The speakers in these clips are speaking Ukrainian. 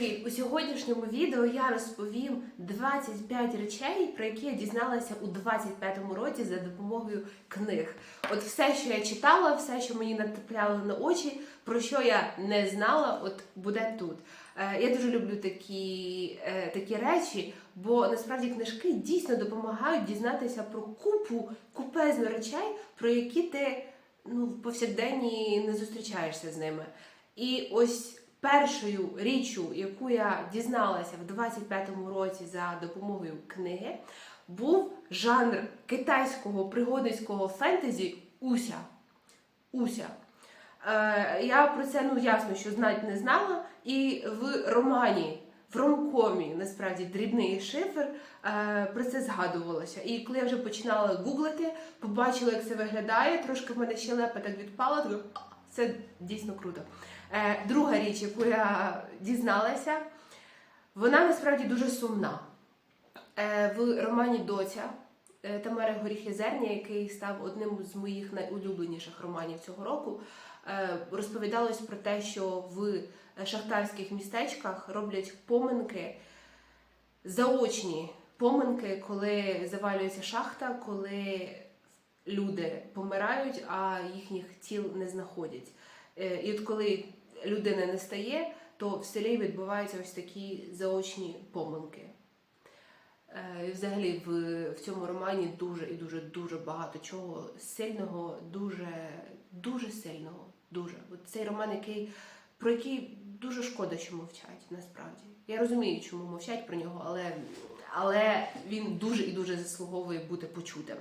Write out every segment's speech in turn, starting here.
Привіт! У сьогоднішньому відео я розповім 25 речей, про які я дізналася у 25-му році за допомогою книг. От все, що я читала, все, що мені натрапляло на очі, про що я не знала, от буде тут. Е, Я дуже люблю такі, е, такі речі, бо насправді книжки дійсно допомагають дізнатися про купу купезну речей, про які ти ну, в повсякденні не зустрічаєшся з ними. І ось першою річчю, яку я дізналася в 25-му році за допомогою книги, був жанр китайського пригодницького фентезі Уся. Уся. Е, я про це ну ясно, що знати не знала. І в романі, в ромкомі, насправді, дрібний шифр е, про це згадувалося. І коли я вже починала гуглити, побачила, як це виглядає, трошки в мене щелепа так відпала, це дійсно круто. Е, друга річ, яку я дізналася, вона насправді дуже сумна. Е, в романі Доця е, Тамари Горіх-Єзерня, який став одним з моїх найулюбленіших романів цього року, розповідалось про те, що в шахтарських містечках роблять поминки, заочні поминки, коли завалюється шахта, коли люди помирають, а їхніх тіл не знаходять. І от коли людини не стає, то в селі відбуваються ось такі заочні помилки. Е, І взагалі в, в цьому романі дуже і дуже дуже багато чого сильного, дуже, дуже сильного. Дуже. От цей роман, який, про який дуже шкода, що мовчать, насправді. Я розумію, чому мовчать про нього, але, але він дуже і дуже заслуговує бути почутим.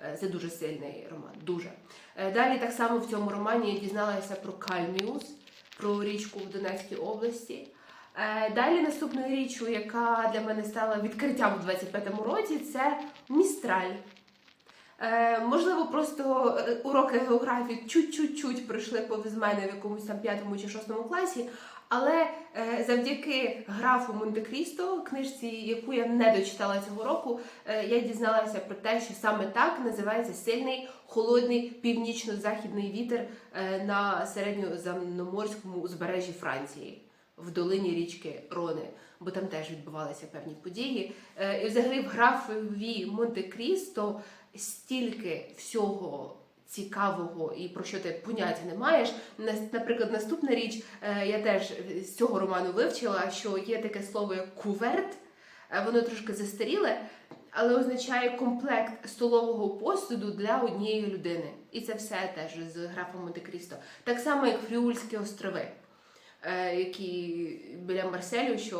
Е, Це дуже сильний роман. Дуже. Е, Далі так само в цьому романі я дізналася про Кальміус, про річку в Донецькій області. Е, Далі наступною річчю, яка для мене стала відкриттям у 25-му році, це Містраль. Е, можливо, просто е, уроки географії чуть-чуть пройшли повз мене в якомусь там п'ятому чи шостому класі. Але завдяки графу Монте-Крісто, книжці, яку я не дочитала цього року, я дізналася про те, що саме так називається сильний холодний північно-західний вітер е, на середньоземноморському узбережжі Франції в долині річки Рони, бо там теж відбувалися певні події. Е, І взагалі в графові Монте-Крісто стільки всього. Цікавого і про що ти поняття не маєш. Наприклад, наступна річ, е, я теж з цього роману вивчила, що є таке слово як куверт, воно трошки застаріле, але означає комплект столового посуду для однієї людини. І це все теж з графа Монте-Крісто. Так само, як Фріульські острови, е, які біля Марселю, що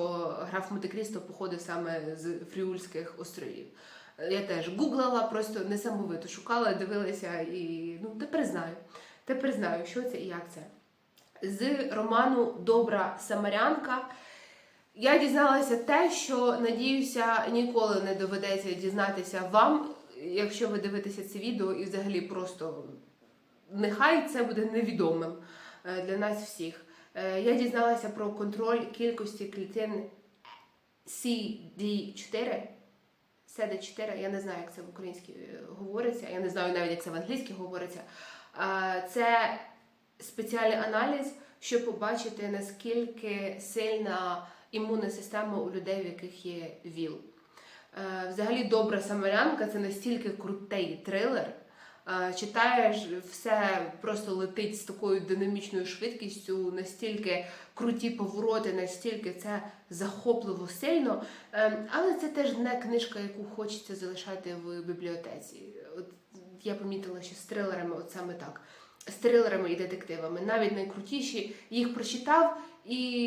граф Монте-Крісто походив саме з Фріульських островів. Я теж гуглала, просто несамовито шукала, дивилася і ну, тепер знаю. Тепер знаю, що це і як це. З роману Добра Самарянка я дізналася те, що надіюся, ніколи не доведеться дізнатися вам, якщо ви дивитеся це відео, і взагалі просто нехай це буде невідомим е, для нас всіх. Е, Я дізналася про контроль кількості клітин CD4. CD4, я не знаю, як це в українській е, говориться, я не знаю навіть, як це в англійській говориться. Це спеціальний аналіз, щоб побачити, наскільки сильна імунна система у людей, в яких є ВІЛ. Е, Взагалі, добра самарянка це настільки крутий трилер. Е, Читаєш, все просто летить з такою динамічною швидкістю, настільки круті повороти, настільки це захопливо сильно. Е, Але це теж не книжка, яку хочеться залишати в бібліотеці. От я помітила, що з трилерами, от саме так, з трилерами і детективами, навіть найкрутіші, їх прочитав і,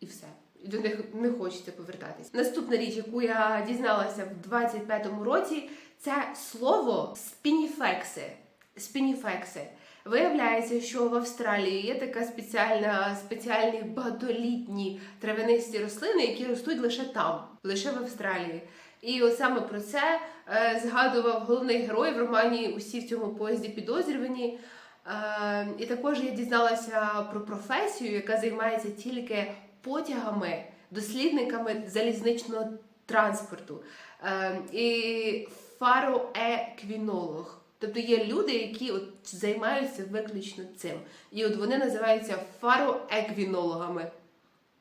і все. До них не хочеться повертатись. Наступна річ, яку я дізналася в 25-му році, це слово спініфекси. Спініфекси. Виявляється, що в Австралії є така спеціальна, спеціальні багатолітні травянисті рослини, які ростуть лише там, лише в Австралії. І от саме про це е, згадував головний герой в романі Усі в цьому поїзді підозрювані. Е, і також я дізналася про професію, яка займається тільки потягами, дослідниками залізничного транспорту. Е, і фароеквінолог. Тобто є люди, які от займаються виключно цим. І от вони називаються фароеквінологами.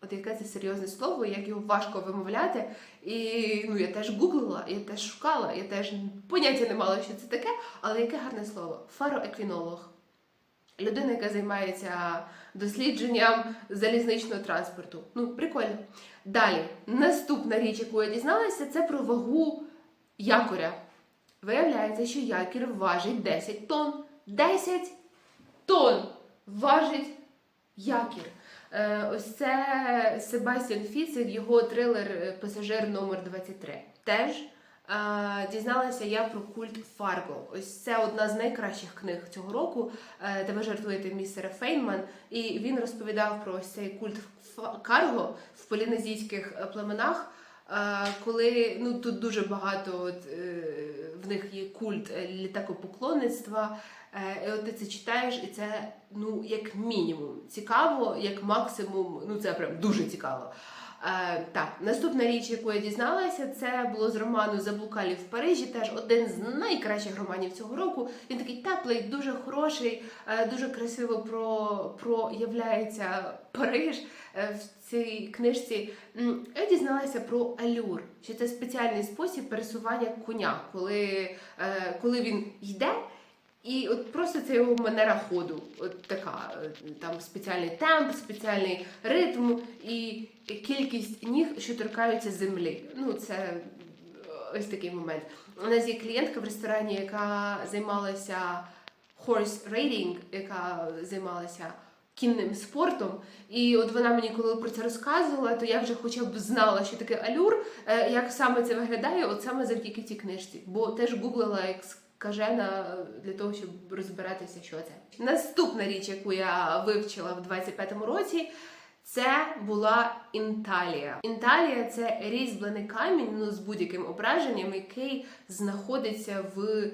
От яке це серйозне слово, як його важко вимовляти. І ну я теж гуглила, я теж шукала, я теж поняття не мала, що це таке, але яке гарне слово фароеквінолог. Людина, яка займається дослідженням залізничного транспорту. Ну, прикольно. Далі, наступна річ, яку я дізналася, це про вагу якоря. Виявляється, що якір важить 10 тонн. 10 тонн важить якір. Е, ось це Себастьян Фіцик, його трилер е, Пасажир номер 23 Теж е, дізналася я про культ Фарго. Ось це одна з найкращих книг цього року, де ви жартуєте містера Фейнман. І він розповідав про ось цей культ Карго в полінезійських племенах. Коли ну тут дуже багато от, е, в них є культ е, літакопоклонництва, Е, І от ти це читаєш, і це ну як мінімум цікаво, як максимум, ну це прям дуже цікаво. Е, так, наступна річ, яку я дізналася, це було з роману Заблукалі в Парижі. Теж один з найкращих романів цього року. Він такий теплий, дуже хороший, е, дуже красиво про, проявляється Париж е, в цій книжці. Я дізналася про алюр, що це спеціальний спосіб пересування коня, коли, е, коли він йде. І от просто це його манера ходу. От така е, там спеціальний темп, спеціальний ритм і кількість ніг, що торкаються землі. Ну, це е, ось такий момент. У нас є клієнтка в ресторані, яка займалася horse riding, яка займалася кінним спортом. І от вона мені, коли про це розказувала, то я вже хоча б знала, що таке алюр, е, як саме це виглядає, от саме завдяки цій книжці. Бо теж гуглила як скажена для того, щоб розбиратися, що це. Наступна річ, яку я вивчила в 25-му році. Це була інталія. Інталія це різьблений камінь ну, з будь-яким ображенням, який знаходиться в е,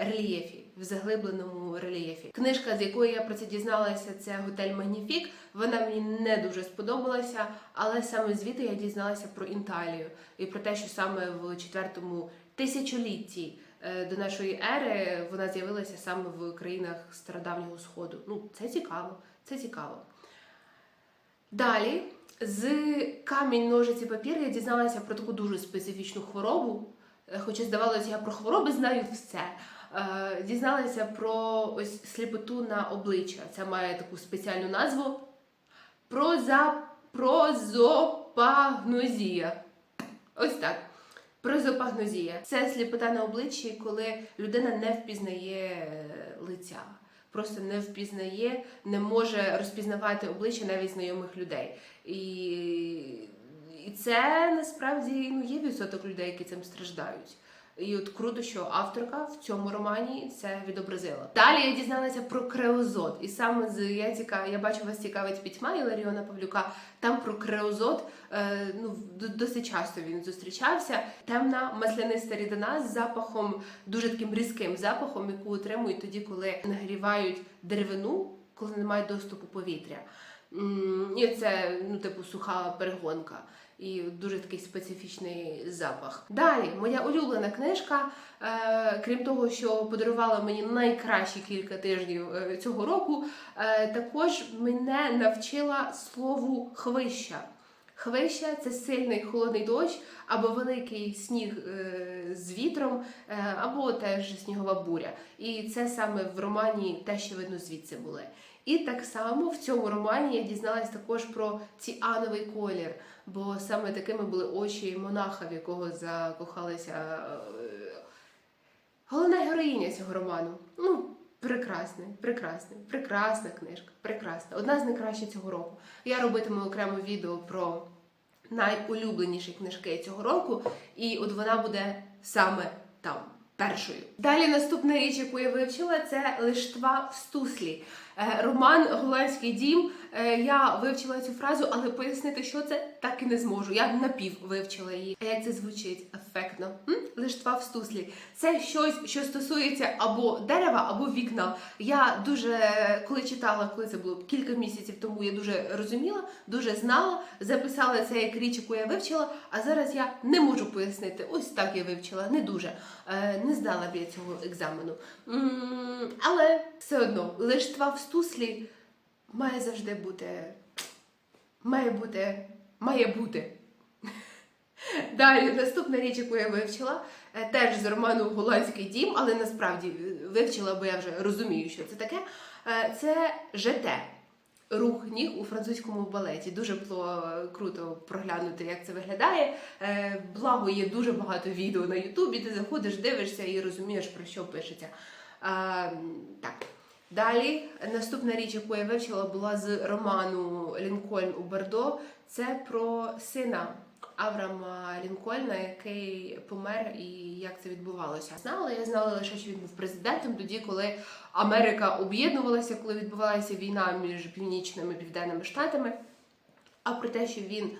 рельєфі, в заглибленому рельєфі. Книжка, з якої я про це дізналася, це Готель Магніфік. Вона мені не дуже сподобалася, але саме звідти я дізналася про Інталію і про те, що саме в четвертому тисячолітті до нашої ери вона з'явилася саме в країнах стародавнього сходу. Ну, це цікаво, це цікаво. Далі з камінь, ножиці, папір я дізналася про таку дуже специфічну хворобу. Е, Хоча здавалося, я про хвороби знаю все. Е, Дізналася про ось сліпоту на обличчя. Це має таку спеціальну назву. Проза... Прозопагнозія. Ось так. Прозопагнозія. Це сліпота на обличчі, коли людина не впізнає е, лиця. Просто не впізнає, не може розпізнавати обличчя навіть знайомих людей. І, і це насправді ну, є відсоток людей, які цим страждають. І от круто, що авторка в цьому романі це відобразила. Далі я дізналася про креозот. І саме з я ціка, я бачу, вас цікавить пітьма Іларіона Павлюка. Там про креозот е, ну досить часто він зустрічався. Темна масляниста рідина з запахом, дуже таким різким запахом, яку отримують тоді, коли нагрівають деревину, коли немає доступу повітря. І це ну, типу суха перегонка. І дуже такий специфічний запах. Далі, моя улюблена книжка, е, крім того, що подарувала мені найкращі кілька тижнів е, цього року, е, також мене навчила слову хвища. Хвища це сильний холодний дощ або великий сніг з вітром, або теж снігова буря. І це саме в романі те, що видно звідси були. І так само в цьому романі я дізналась також про ціановий колір, бо саме такими були очі монаха, в якого закохалася е, головна героїня цього роману. Ну, прекрасний, прекрасний, прекрасна книжка, прекрасна. Одна з найкращих цього року. Я робитиму окремо відео про найулюбленіші книжки цього року, і от вона буде саме там. Першою. Далі наступна річ, яку я вивчила, це лиштва в стуслі. Е, Роман Голландський дім. Е, Я вивчила цю фразу, але пояснити, що це, так і не зможу. Я напів вивчила її. А як це звучить ефектно? Лиштва в стуслі. Це щось, що стосується або дерева, або вікна. Я дуже, коли читала, коли це було кілька місяців тому, я дуже розуміла, дуже знала, записала це як річ, яку я вивчила, а зараз я не можу пояснити. Ось так я вивчила, не дуже. Е, Не здала б я цього екзамену. Але все одно, лиштва в стуслі має завжди бути має бути, має бути. Далі, наступна річ, яку я вивчила, е, теж з роману Голландський дім, але насправді е, вивчила, бо я вже розумію, що це таке. Е, Це ЖТ. Рух ніг у французькому балеті. Дуже було круто проглянути, як це виглядає. Благо, є дуже багато відео на Ютубі. Ти заходиш, дивишся і розумієш, про що пишеться. Так. Далі, наступна річ, яку я вивчила, була з роману Лінкольн у Бордо. Це про сина Аврама Лінкольна, який помер і як це відбувалося. Знала, я знала лише, що він був президентом тоді, коли Америка об'єднувалася, коли відбувалася війна між північними і південними штатами. А про те, що він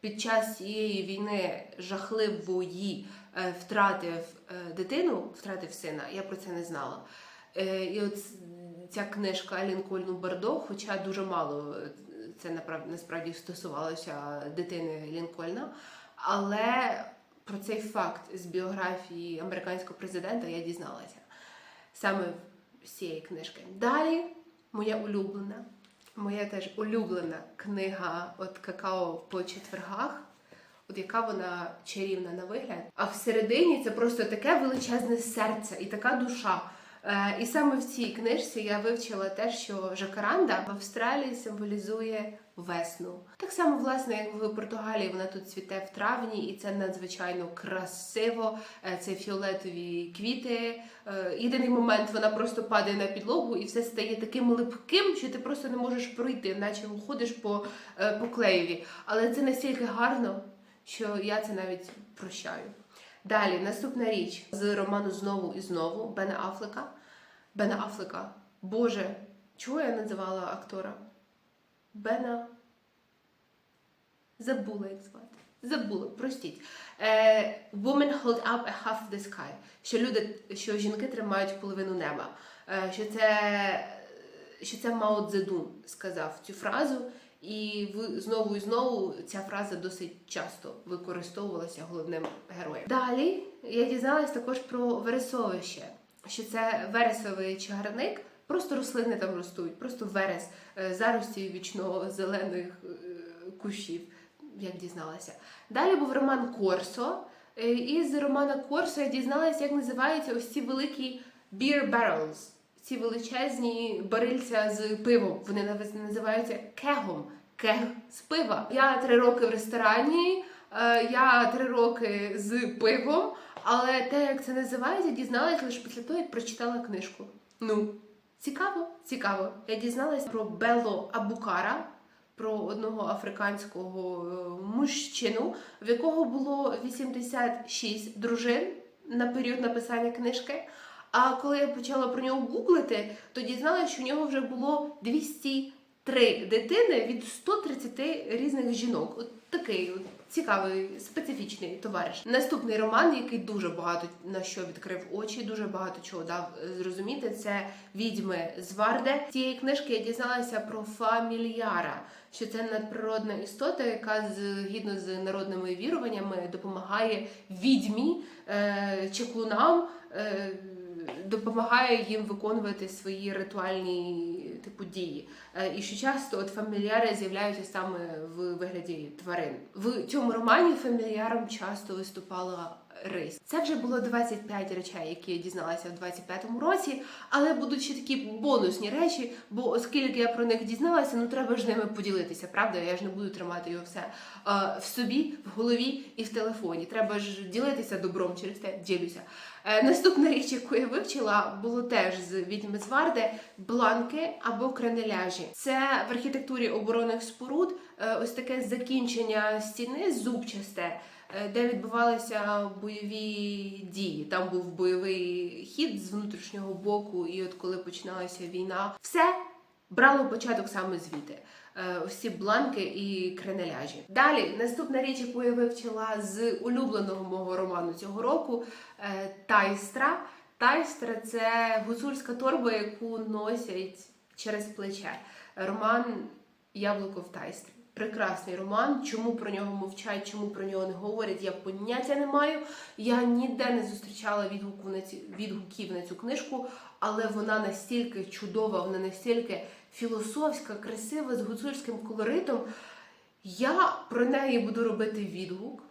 під час цієї війни жахливої е, втратив е, дитину, втратив сина, я про це не знала. Е, І от ця книжка Лінкольну Бардо, хоча дуже мало е, це насправді стосувалося дитини Лінкольна, але про цей факт з біографії американського президента я дізналася саме з цієї книжки. Далі моя улюблена, моя теж улюблена книга от какао по четвергах. От яка вона чарівна на вигляд. А всередині це просто таке величезне серце і така душа. Е, і саме в цій книжці я вивчила те, що жакаранда в Австралії символізує весну. Так само, власне, як в Португалії, вона тут цвіте в травні, і це надзвичайно красиво. Е, Це фіолетові квіти. Е, Єдиний момент вона просто падає на підлогу і все стає таким липким, що ти просто не можеш пройти, наче ходиш по, по клеєві. Але це настільки гарно, що я це навіть прощаю. Далі, наступна річ з роману Знову і знову Бена Афлека. Бена Афлека. Боже, чого я називала актора? Бена. Забула, як звати. Забула, простіть. Е, Woman hold up a half the sky. Що люди, що жінки тримають половину неба. Е, що це, що це Мао Цзедун сказав цю фразу. І знову і знову ця фраза досить часто використовувалася головним героєм. Далі я дізналась також про вересовище, що це вересовий чагарник, просто рослини там ростуть, просто верес, е, зарості вічно зелених е, кущів, як дізналася. Далі був роман Корсо. Е, І з романа Корсо я дізналася, як називаються ось ці великі beer barrels ці величезні барильця з пивом. Вони нав- називаються кегом. Кег з пива. Я три роки в ресторані, я три роки з пивом, але те, як це називається, дізналася лише після того, як прочитала книжку. Ну, цікаво, цікаво. Я дізналась про Белло Абукара. Про одного африканського е, мужчину, в якого було 86 дружин на період написання книжки. А коли я почала про нього гуглити, то дізналася, що у нього вже було 203 дитини від 130 різних жінок. От такий от цікавий, специфічний товариш. Наступний роман, який дуже багато на що відкрив очі, дуже багато чого дав е, зрозуміти. Це відьми з Варде. Цієї книжки я дізналася про фамільяра, що це надприродна істота, яка згідно з народними віруваннями допомагає відьмі, е, чеклунам. Е, допомагає їм виконувати свої ритуальні типу дії. Е, І що часто от фамільяри з'являються саме в вигляді тварин. В цьому романі фамільяром часто виступала рись. Це вже було 25 речей, які я дізналася в 25-му році, але будуть ще такі бонусні речі, бо оскільки я про них дізналася, ну треба ж ними поділитися, правда? Я ж не буду тримати його все в собі, в голові і в телефоні. Треба ж ділитися добром через те ділюся. Е, Наступна річ, яку я вивчила, було теж з відьми з бланки або кранеляжі. Це в архітектурі оборонних споруд е, ось таке закінчення стіни зубчасте. Е, Де відбувалися бойові дії, там був бойовий хід з внутрішнього боку, і от коли починалася війна, все брало початок саме звідти. Е, Ось ці бланки і кренеляжі. Далі наступна річ, яку я вивчила з улюбленого мого роману цього року е, Тайстра. Тайстра це гуцульська торба, яку носять через плече. Роман Яблуко в Тайстрі. Прекрасний роман. Чому про нього мовчать, чому про нього не говорять, я поняття не маю. Я ніде не зустрічала відгуку на ці відгуків на цю книжку, але вона настільки чудова, вона настільки філософська, красива, з гуцульським колоритом. Я про неї буду робити відгук,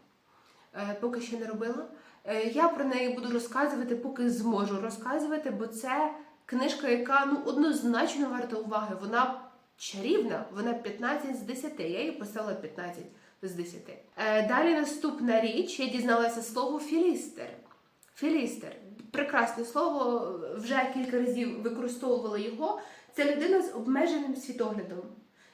е, поки ще не робила. Е, Я про неї буду розказувати, поки зможу розказувати, бо це книжка, яка ну, однозначно варта уваги. Вона чарівна, вона 15 з 10. Я їй писала 15 з 10. Е, Далі наступна річ, я дізналася слово філістер. Філістер. Прекрасне слово, вже кілька разів використовувала його. Це людина з обмеженим світоглядом,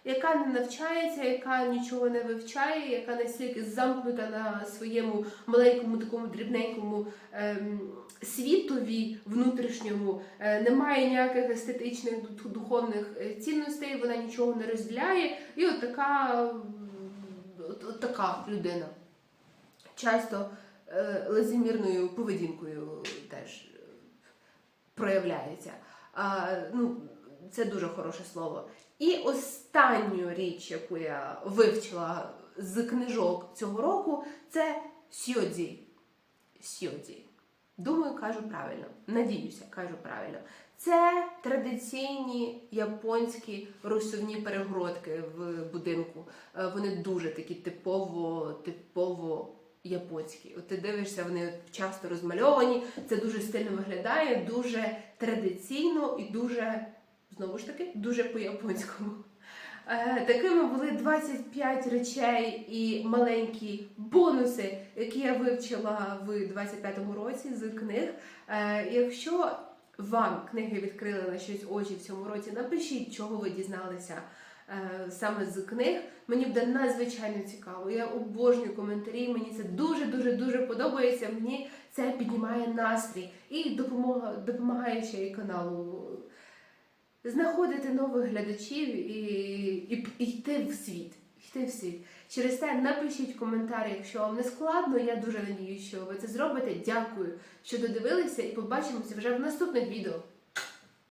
яка не навчається, яка нічого не вивчає, яка настільки замкнута на своєму маленькому такому дрібненькому ем, світові внутрішньому, е, немає ніяких естетичних духовних е, цінностей, вона нічого не розділяє. І от така, от, така людина. Часто е, лицемірною поведінкою теж проявляється. А, ну, це дуже хороше слово. І останню річ, яку я вивчила з книжок цього року, це сьодзі. Сьодзі. Думаю, кажу правильно. Надіюся, кажу правильно. Це традиційні японські розсувні перегородки в будинку. Е, Вони дуже такі типово, типово японські. От ти дивишся, вони часто розмальовані. Це дуже стильно виглядає, дуже традиційно і дуже, знову ж таки, дуже по-японському. Е, Такими були 25 речей і маленькі бонуси, які я вивчила в 25-му році з книг. Е, Якщо вам книги відкрили на щось очі в цьому році, напишіть, чого ви дізналися е, саме з книг. Мені буде надзвичайно цікаво. Я обожнюю коментарі. Мені це дуже дуже дуже подобається. Мені це піднімає настрій і допомога допомагає ще і каналу знаходити нових глядачів і, і, і йти в світ. Йти в світ. Через те напишіть коментар, якщо вам не складно. Я дуже надію, що ви це зробите. Дякую, що додивилися, і побачимося вже в наступних відео.